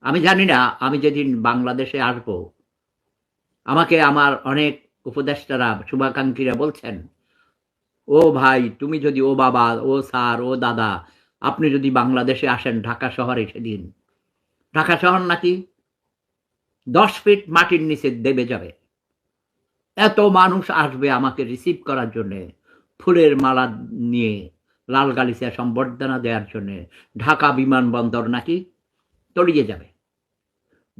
আমি জানি না, আমি যেদিন বাংলাদেশে আসব, আমাকে আমার অনেক উপদেষ্টারা শুভাকাঙ্ক্ষীরা বলছেন, ও ভাই, তুমি যদি ও বাবা, ও স্যার, ও দাদা, আপনি যদি বাংলাদেশে আসেন ঢাকা শহরে সেদিন। ঢাকা শহর নাকি? দশ ফিট মাটির নিচে দেবে যাবে। এত মানুষ আসবে আমাকে রিসিভ করার জন্যে, ফুলের মালা নিয়ে, লাল গালিচা সম্বর্ধনা দেওয়ার জন্যে, ঢাকা বিমানবন্দর নাকি? তলিয়ে যাবে।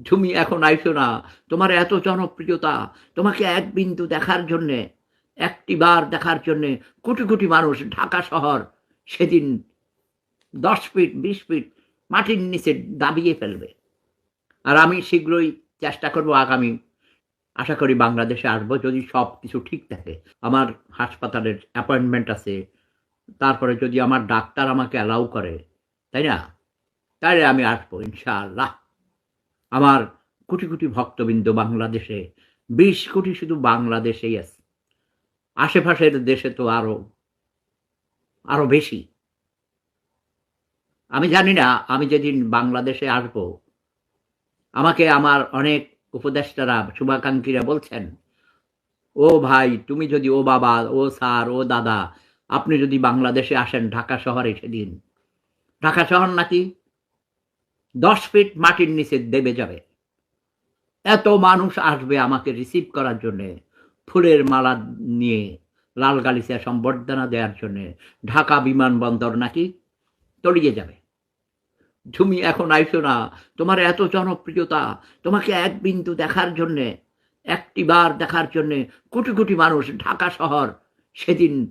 তুমি এখন আইসো না। তোমার এত জনপ্রিয়তা, তোমাকে এক বিন্দু দেখার জন্যে, একটি বার দেখার জন্যে কোটি কোটি মানুষ ঢাকা শহর সেদিন দশ ফিট, বিশ ফিট মাটির নিচে দাবিয়ে ফেলবে। আর আমি শীঘ্রই চেষ্টা করব আগামী, আশা করি বাংলাদেশে আসব যদি সব কিছু ঠিক থাকে। আমার হাসপাতালের অ্যাপয়েন্টমেন্ট আছে। তারপরে যদি আমার ডাক্তার আমাকে অ্যালাউ করে, তাই না? তাহলে আমি আসব, ইনশাআল্লাহ। আমার কোটি কোটি ভক্তবৃন্দ বাংলাদেশে, বিশ কোটি শুধু বাংলাদেশেই আছে। আশেপাশের দেশে তো আরও আরও বেশি। আমি জানি না, আমি যেদিন বাংলাদেশে আসব, আমাকে আমার অনেক উপদেষ্টারা, শুভাকাঙ্ক্ষীরা বলছেন, ও ভাই, তুমি যদি ও বাবা, ও স্যার, ও দাদা, আপনি যদি বাংলাদেশে আসেন ঢাকা শহরে সেদিন। ঢাকা শহর নাকি? দশ ফিট মাটির নিচে দেবে যাবে। এত মানুষ আসবে আমাকে রিসিভ করার জন্যে, ফুলের মালা নিয়ে, লাল গালিচা সম্বর্ধনা দেওয়ার জন্যে, ঢাকা বিমানবন্দর নাকি? তলিয়ে যাবে। তুমি এখন আইসো না। তোমার এত জনপ্রিয়তা, তোমাকে এক বিন্দু দেখার জন্যে, একটি বার দেখার জন্যে কোটি কোটি মানুষ ঢাকা শহর সেদিন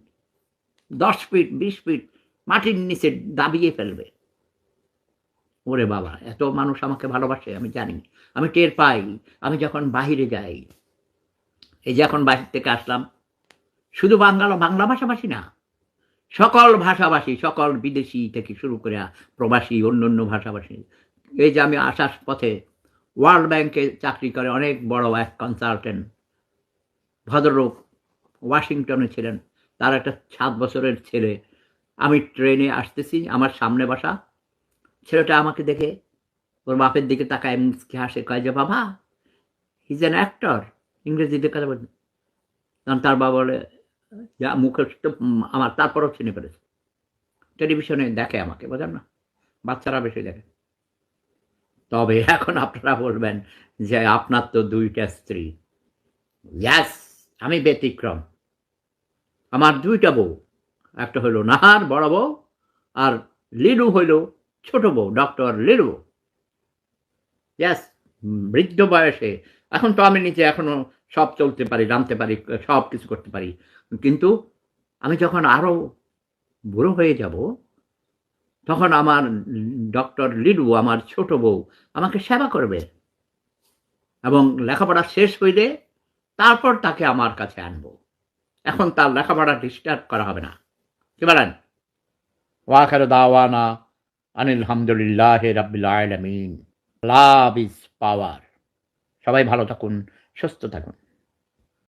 দশ ফিট বিশ ফিট মাটির নিচে দাবিয়ে ফেলবে। ওরে বাবা, এত মানুষ আমাকে ভালোবাসে, আমি জানি, আমি টের পাই, আমি যখন বাহিরে যাই, এই যে এখন বাহির থেকে আসলাম, শুধু বাংলা বাংলা ভাষাভাষী না, সকল ভাষাভাষী, সকল বিদেশি থেকে শুরু করে প্রবাসী অন্য অন্য ভাষাভাষী, এই যে আমি আসার পথে ওয়ার্ল্ড ব্যাংকে চাকরি করে অনেক বড় এক কনসালটেন্ট ভদ্রলোক ওয়াশিংটনে ছিলেন, তার একটা সাত বছরের ছেলে, আমি ট্রেনে আসতেছি, আমার সামনে বসা ছেলেটা আমাকে দেখে ওর বাপের দিকে তাকায় মুচকি হাসে কয় যে বাবা হিজ অ্যান অ্যাক্টর ইংরেজিতে কথা বলতে তখন তার বাবা বলে যা উম, আমার তারপরও চিনে ফেলেছে। টেলিভিশনে দেখে আমাকে বোঝেন না? বাচ্চারা বেশি দেখে। তবে এখন আপনারা বলবেন যে আপনার তো দুইটা স্ত্রী। ইয়াস আমি ব্যতিক্রম। আমার দুইটা বউ। একটা হলো নাহার বড় বউ আর লিলু হইল ছোট বউ, ডক্টর লিলু ইয়াস বৃদ্ধ বয়সে। এখন তো আমি নিজে এখনও সব চলতে পারি রাঁধতে পারি, সব কিছু করতে পারি। কিন্তু আমি যখন আরও বুড়ো হয়ে যাব, তখন আমার ডক্টর লিডু আমার ছোট বউ, আমাকে সেবা করবে এবং লেখাপড়া শেষ হইলে তারপর তাকে আমার কাছে আনব। এখন তার লেখাপড়া ডিস্টার্ব করা হবে না। কি বলেন? ওয়াখার দাওয়ানা আনিল হামদুলিল্লাহ রাব্বিল আলামিন। লাভ ইজ পাওয়ার সবাই ভালো থাকুন সুস্থ থাকুন।